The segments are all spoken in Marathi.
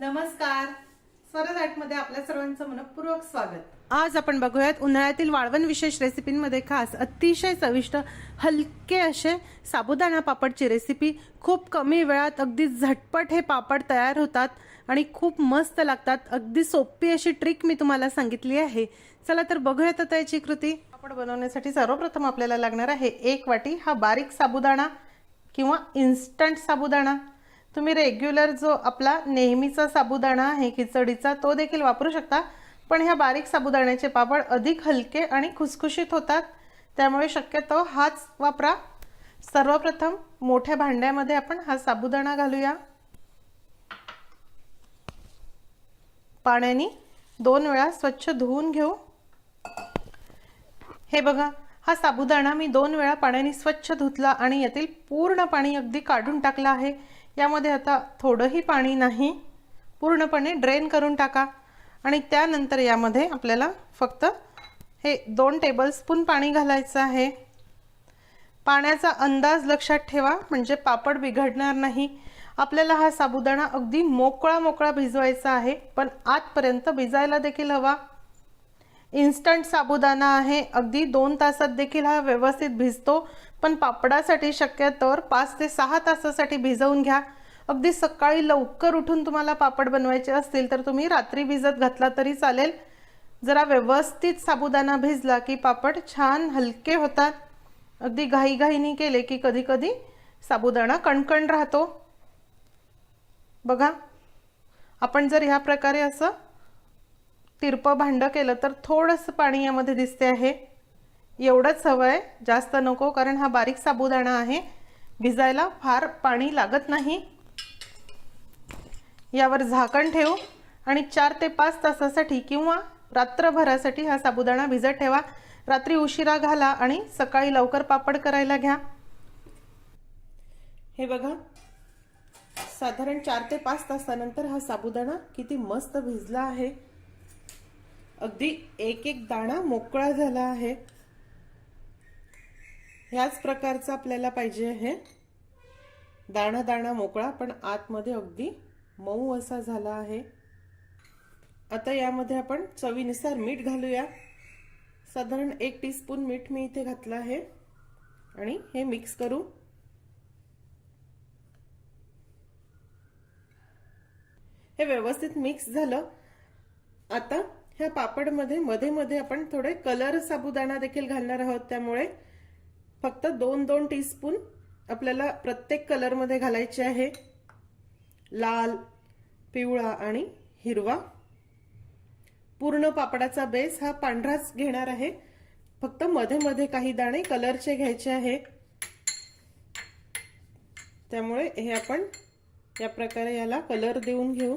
नमस्कार. स्वरज आपल्या सर्वांचं मनपूर्वक स्वागत. आज आपण बघूयात उन्हाळ्यातील वाळवण विशेष रेसिपींमध्ये खास अतिशय चविष्ट हलके असे साबुदाणा पापडची रेसिपी खूप कमी वेळात अगदी झटपट हे पापड तयार होतात आणि खूप मस्त लागतात. अगदी सोपी अशी ट्रिक मी तुम्हाला सांगितली आहे. चला तर बघूयात आता याची कृती. पापड बनवण्यासाठी सर्वप्रथम आपल्याला लागणार आहे एक वाटी हा बारीक साबुदाणा किंवा इन्स्टंट साबुदाणा. तुम्ही रेग्युलर जो आपला नेहमीचा साबुदाणा आहे खिचडीचा तो देखील वापरू शकता. पण ह्या बारीक साबुदाण्याचे पापड अधिक हलके आणि खुसखुशीत होतात. त्यामुळे शक्यतो हाच वापरा. सर्वप्रथम मोठ्या भांड्यामध्ये आपण हा साबुदाणा घालूया. पाण्याने दोन वेळा स्वच्छ धुवून घेऊ. हे बघा हा साबुदाणा मी दोन वेळा पाण्याने स्वच्छ धुतला आणि यातील पूर्ण पाणी अगदी काढून टाकलं आहे. यामध्ये आता थोडंही पाणी नाही. पूर्णपणे ड्रेन करून टाका. आणि त्यानंतर यामध्ये आपल्याला फक्त हे दोन टेबलस्पून पाणी घालायचं आहे. पाण्याचा अंदाज लक्षात ठेवा म्हणजे पापड बिघडणार नाही. आपल्याला हा साबुदाणा अगदी मोकळा मोकळा भिजवायचा आहे पण आतपर्यंत भिजायला देखील हवा. इन्स्टंट साबुदाणा आहे. अगदी दोन तासात देखील हा व्यवस्थित भिजतो. पण पापडासाठी शक्यतोवर पाच ते सहा तासासाठी भिजवून घ्या. अगदी सकाळी लवकर उठून तुम्हाला पापड बनवायचे असतील तर तुम्ही रात्री भिजत घातला तरी चालेल. जरा व्यवस्थित साबुदाणा भिजला की पापड छान हलके होतात. अगदी घाईघाईनी केले की कधी कधी साबुदाणा कणकण राहतो. बघा आपण जर ह्या प्रकारे असं तिरपं भांडं केलं तर थोडंसं पाणी यामध्ये दिसते आहे. एवढंच हवं आहे जास्त नको कारण हा बारीक साबुदाणा आहे. भिजायला फार पाणी लागत नाही. यावर झाकण ठेवू आणि चार ते पाच तासासाठी किंवा रात्रभरासाठी हा साबुदाणा भिजत ठेवा. रात्री उशिरा घाला आणि सकाळी लवकर पापड करायला घ्या. हे बघा साधारण चार ते पाच तासानंतर हा साबुदाणा किती मस्त भिजला आहे. अगदी एक एक दाणा मोकळा झाला आहे. ह्याच प्रकारचा आपल्याला पाहिजे आहे दाणा दाणा मोकळा पण आतमध्ये अगदी मऊ असा झाला आहे. आता यामध्ये आपण चवीनुसार मीठ घालूया. साधारण एक टीस्पून मीठ मी इथे घातलं आहे. आणि हे मिक्स करू. हे व्यवस्थित मिक्स झालं. आता ह्या पापडमध्ये मध्ये मध्ये आपण थोडे कलर साबुदाणा देखील घालणार आहोत. त्यामुळे फक्त दोन दोन टीस्पून आपल्याला प्रत्येक कलरमध्ये घालायचे आहे. लाल पिवळा आणि हिरवा. पूर्ण पापडाचा बेस हा पांढराच घेणार आहे. फक्त मध्ये मध्ये काही दाणे कलरचे घ्यायचे आहे. त्यामुळे हे आपण या प्रकारे याला कलर देऊन घेऊ.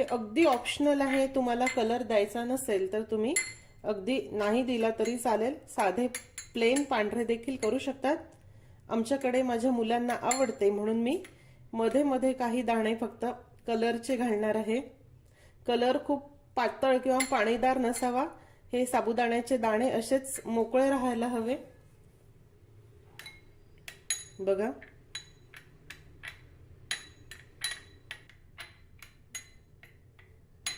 हे अगदी ऑप्शनल आहे तुम्हाला कलर द्यायचा नसेल तर तुम्ही अगदी नाही दिला तरी चालेल. साधे प्लेन पांढरे देखील करू शकतात. आमच्याकडे माझ्या मुलांना आवडते म्हणून मी मध्ये मध्ये काही दाणे फक्त कलरचे घालणार आहे. कलर खूप पातळ किंवा पाणीदार नसावा. हे साबुदाण्याचे दाणे असेच मोकळे राहायला हवे. बघा.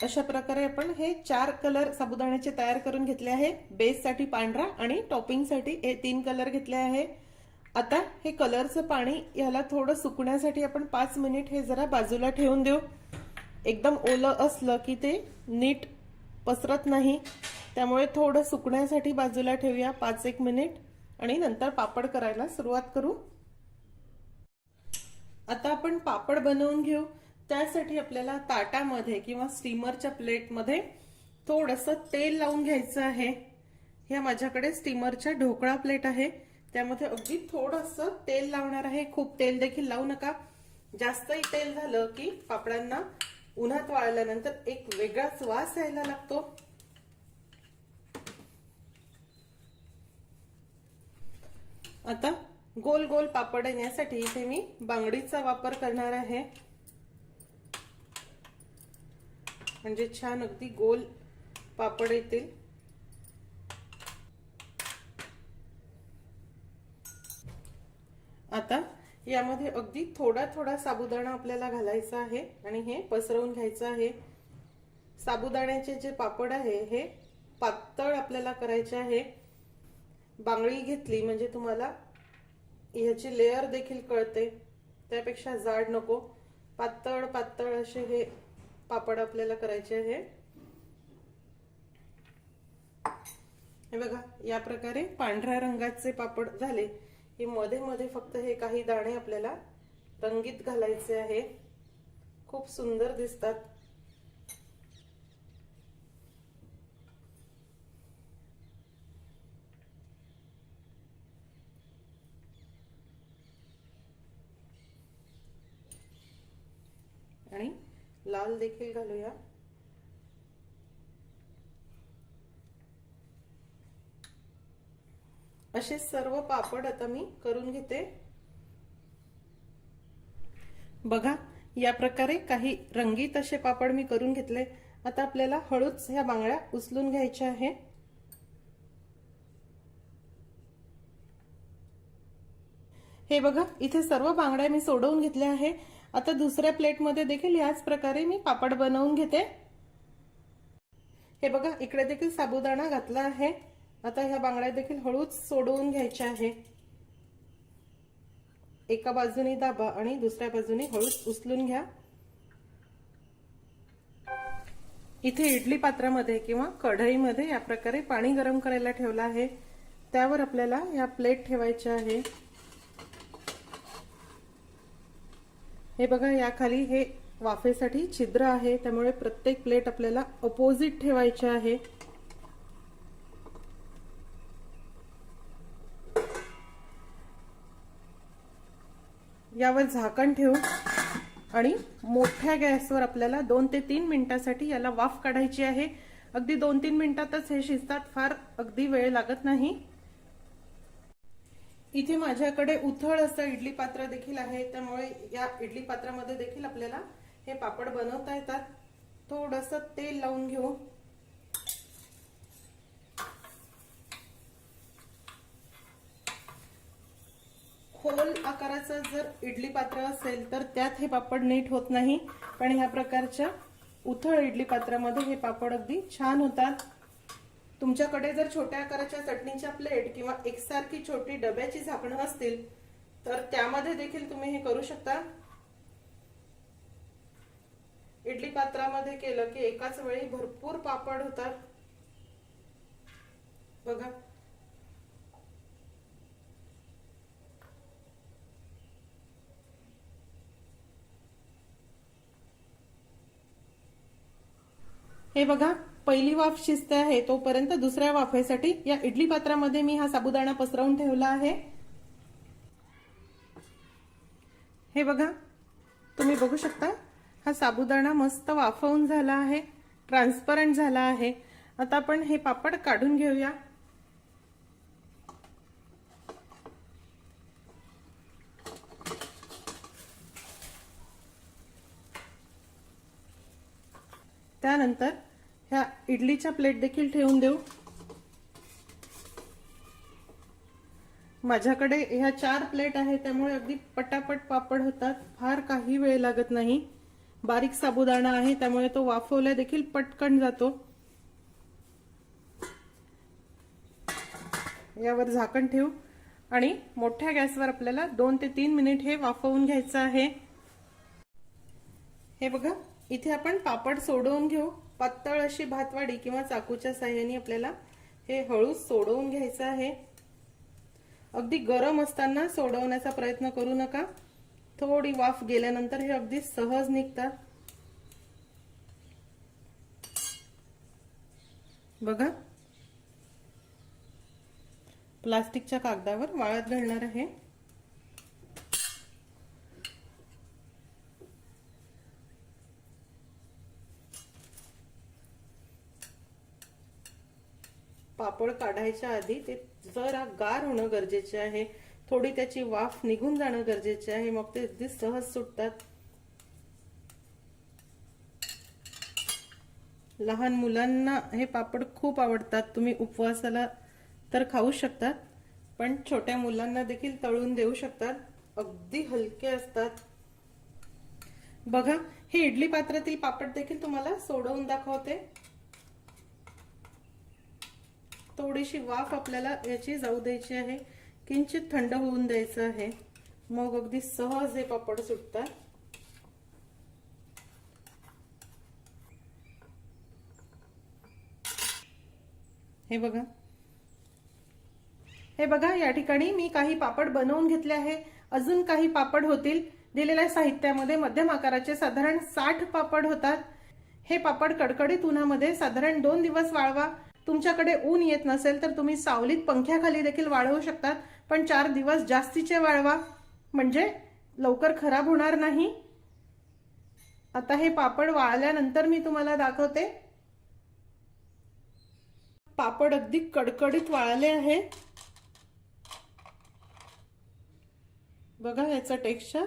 अशा प्रकारे आपण हे चार कलर साबुदाण्याचे तयार करून घेतले आहे. बेससाठी पांढरा आणि टॉपिंगसाठी हे तीन कलर घेतले आहे. आता हे कलरचं पाणी याला थोडं सुकण्यासाठी आपण पाच मिनिट हे जरा बाजूला ठेवून देऊ. एकदम ओलं असलं की ते नीट पसरत नाही. त्यामुळे थोडं सुकण्यासाठी बाजूला ठेवूया पाच एक मिनिट आणि नंतर पापड करायला सुरुवात करू. आता आपण पापड बनवून घेऊ. त्यासाठी आपल्याला ताटामध्ये किंवा स्टीमरच्या प्लेटमध्ये थोडंसं तेल लावून घ्यायचं आहे. ह्या माझ्याकडे स्टीमरच्या ढोकळा प्लेट आहे. त्यामध्ये अगदी थोडंसं तेल लावणार आहे. खूप तेल देखील लावू नका. जास्तही तेल झालं की पापडांना उन्हात वाळल्यानंतर एक वेगळाच वास यायला लागतो. आता गोल गोल पापड येण्यासाठी इथे मी बांगडीचा वापर करणार आहे. म्हणजे छान अगदी गोल पापड येतील. आता यामध्ये अगदी थोडा थोडा साबुदाणा आपल्याला घालायचा आहे आणि हे पसरवून घ्यायचं आहे. साबुदाण्याचे जे पापड आहे हे पातळ आपल्याला करायचे आहे. बांगडी घेतली म्हणजे तुम्हाला ह्याची लेअर देखील कळते. त्यापेक्षा जाड नको. पातळ पातळ असे हे पापड आपल्याला करायचे आहे. हे बघा या प्रकारे पांढऱ्या रंगाचे पापड झाले. की मध्ये मध्ये फक्त हे काही दाणे आपल्याला रंगीत घालायचे आहे. खूप सुंदर दिसतात. आणि लाल देखील घालूया. असे सर्व पापड आता मी करून घेते. बघा या प्रकारे काही रंगीत असे पापड मी करून घेतले. आता आपल्याला हळूच ह्या बांगड्या उचलून घ्यायच्या आहे. हे बघा इथे सर्व बांगड्या मी सोडवून घेतल्या आहे. आता दुसऱ्या प्लेटमध्ये देखील याच प्रकारे मी पापड बनवून घेते. हे बघा इकडे देखील साबुदाणा घातला आहे. आता ह्या बांगड्या देखील हळूच सोडवून घ्यायच्या आहे. एका बाजूने दाबा आणि दुसऱ्या बाजूने हळूच उचलून घ्या. इथे इडली पात्रामध्ये किंवा कढईमध्ये या प्रकारे पाणी गरम करायला ठेवलं आहे. त्यावर आपल्याला या प्लेट ठेवायच्या आहे. हे बघा याखाली हे वाफेसाठी छिद्र आहे. त्यामुळे प्रत्येक प्लेट आपल्याला अपोजिट ठेवायचे आहे. यावर झाकण ठेवू आणि मोठ्या गॅसवर आपल्याला दोन ते तीन मिनिटासाठी याला वाफ काढायची आहे. अगदी दोन तीन मिनिटातच हे शिजतात. फार अगदी वेळ लागत नाही. इथे माझ्याकडे उथळ असं इडली पात्र देखील आहे. त्यामुळे या इडली पात्रामध्ये देखील आपल्याला हे पापड बनवता येतात. थोडस तेल लावून घेऊ. खोल आकाराचं जर इडली पात्र असेल तर त्यात हे पापड नीट होत नाही. पण ह्या प्रकारच्या उथळ इडली पात्रामध्ये हे पापड अगदी छान होतात. तुमच्याकडे जर छोट्या आकाराच्या चटणीच्या प्लेट किंवा एकसारखी छोटी डब्याची झाकणं असतील तर त्यामध्ये देखील तुम्ही हे करू शकता. इडली पात्रामध्ये केलं की एकाच वेळी भरपूर पापड होतात. बघा. हे बघा पहिली वाफ शिजते आहे तोपर्यंत दुसऱ्या वाफेसाठी या इडली पात्रामध्ये मी हा साबुदाणा पसरवून ठेवला आहे. हे बघा तुम्ही बघू शकता हा साबुदाणा मस्त वाफवून झाला आहे ट्रान्सपरंट झाला आहे. आता आपण हे पापड काढून घेऊया. त्यानंतर ह्या इडलीच्या प्लेट देखील ठेवून देऊ. माझ्याकडे ह्या चार प्लेट आहे त्यामुळे अगदी पटापट पापड होतात. फार काही वेळ लागत नाही. बारीक साबुदाणा आहे त्यामुळे तो वाफवल्या देखील पटकन जातो. यावर झाकण ठेवू. आणि मोठ्या गॅसवर आपल्याला दोन ते तीन मिनिट हे वाफवून घ्यायचं आहे. हे बघा इथे आपण पापड सोडवून घेऊ. पातळ अशी भातवाडी किंवा चाकूच्या साह्याने आपल्याला हे हळू सोडवून घ्यायचं आहे. अगदी गरम असताना सोडवण्याचा प्रयत्न करू नका. थोडी वाफ गेल्यानंतर हे अगदी सहज निघतात. बघा. प्लास्टिकच्या कागदावर वाळत घालणार आहे. पापड काढायच्या आधी ते जरा गार होणं गरजेचे आहे. थोडी त्याची वाफ निघून जाणं गरजेचे आहे. मग ते अगदी सहज सुटतात. लहान मुलांना हे पापड खूप आवडतात. तुम्ही उपवासाला तर खाऊ शकतात पण छोट्या मुलांना देखील तळून देऊ शकतात. अगदी हलके असतात. बघा हे इडली पात्रातील पापड देखील तुम्हाला सोडवून दाखवते. थोडीशी वाफ आपल्याला याची जाऊ द्यायची आहे. किंचित थंड होऊन द्यायचं आहे. मग अगदी सहज हे पापड सुटतात. हे बघा. हे बघा या ठिकाणी मी काही पापड बनवून घेतले आहे. अजून काही पापड होतील. दिलेल्या साहित्यामध्ये मध्यम आकाराचे साधारण साठ पापड होतात. हे पापड कडकडीत उन्हामध्ये साधारण दोन दिवस वाळवा. तुमच्याकडे ऊन येत नसेल तर तुम्ही सावलीत पंख्याखाली देखील वाळवू शकतात. पण चार दिवस जास्तीचे वाळवा. म्हणजे लवकर खराब होणार नाही. आता हे पापड वाळल्यानंतर मी तुम्हाला दाखवते. पापड अगदी कडकडीत वाळले आहे. बघा याचं टेक्स्चर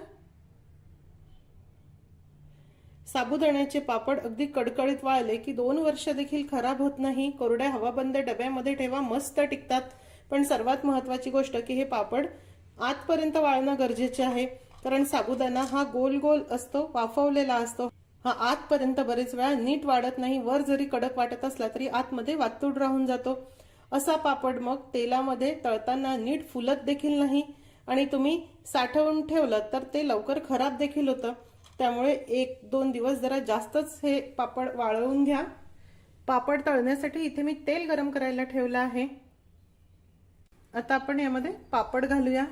साबुदाण्याचे पापड अगदी कडकडीत वाळले की दोन वर्ष देखील खराब होत नाही. कोरड्या हवाबंद डब्यामध्ये ठेवा मस्त टिकतात. पण सर्वात महत्वाची गोष्ट की हे पापड आतपर्यंत वाळणं गरजेचे आहे. कारण साबुदाणा हा गोल गोल असतो वाफवलेला असतो. हा आतपर्यंत बरेच वेळा नीट वाढत नाही वर जरी कडक वाटत असला तरी आतमध्ये वातूड राहून जातो. असा पापड मग तेलामध्ये तळताना नीट फुलत देखील नाही. आणि तुम्ही साठवून ठेवलं तर ते लवकर खराब देखील होतं. त्यामुळे एक दोन दिवस जरा जास्तच हे पापड वाळवून घ्या. पापड तळण्यासाठी इथे मी तेल गरम करायला ठेवलं आहे. आता आपण यामध्ये पापड घालूया.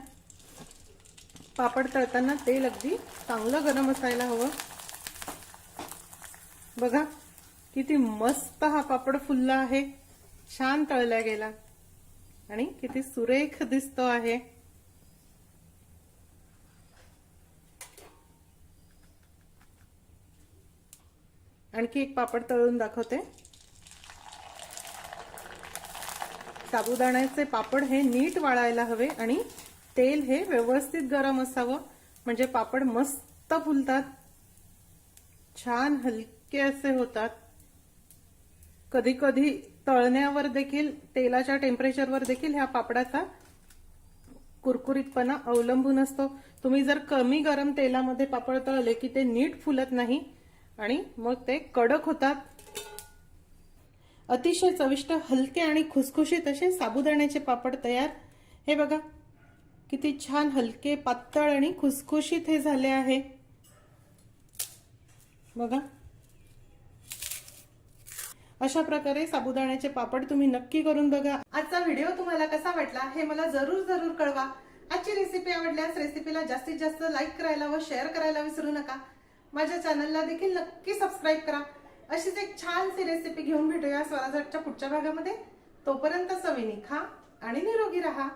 पापड तळताना तेल अगदी चांगलं गरम असायला हवं. बघा किती मस्त हा पापड फुलला आहे. छान तळला गेला. आणि किती सुरेख दिसतो आहे. आणखी एक पापड तळून दाखवते. साबुदाण्याचे पापड हे नीट वाळायला हवे आणि तेल हे व्यवस्थित गरम असावं. म्हणजे पापड मस्त फुलतात. छान हलके असे होतात. कधी कधी तळण्यावर देखील तेलाच्या टेम्परेचरवर देखील ह्या पापडाचा कुरकुरीतपणा अवलंबून असतो. तुम्ही जर कमी गरम तेलामध्ये पापड तळले की ते नीट फुलत नाही आणि मग ते कडक होतात. अतिशय चविष्ट हलके आणि खुसखुशीत असे साबुदाण्याचे पापड तयार. हे बघा किती छान हलके पातळ आणि खुसखुशीत हे झाले आहे. बघा. अशा प्रकारे साबुदाण्याचे पापड तुम्ही नक्की करून बघा. आजचा व्हिडिओ तुम्हाला कसा वाटला हे मला जरूर जरूर कळवा. आजची रेसिपी आवडल्यास रेसिपीला जास्तीत जास्त लाईक करायला व शेअर करायला विसरू नका. माझ्या चॅनलला देखील नक्की सबस्क्राईब करा. अशीच एक छानशी रेसिपी घेऊन भेटूया स्वराजच्या पुढच्या भागामध्ये. तोपर्यंत सविनी खा आणि निरोगी राहा.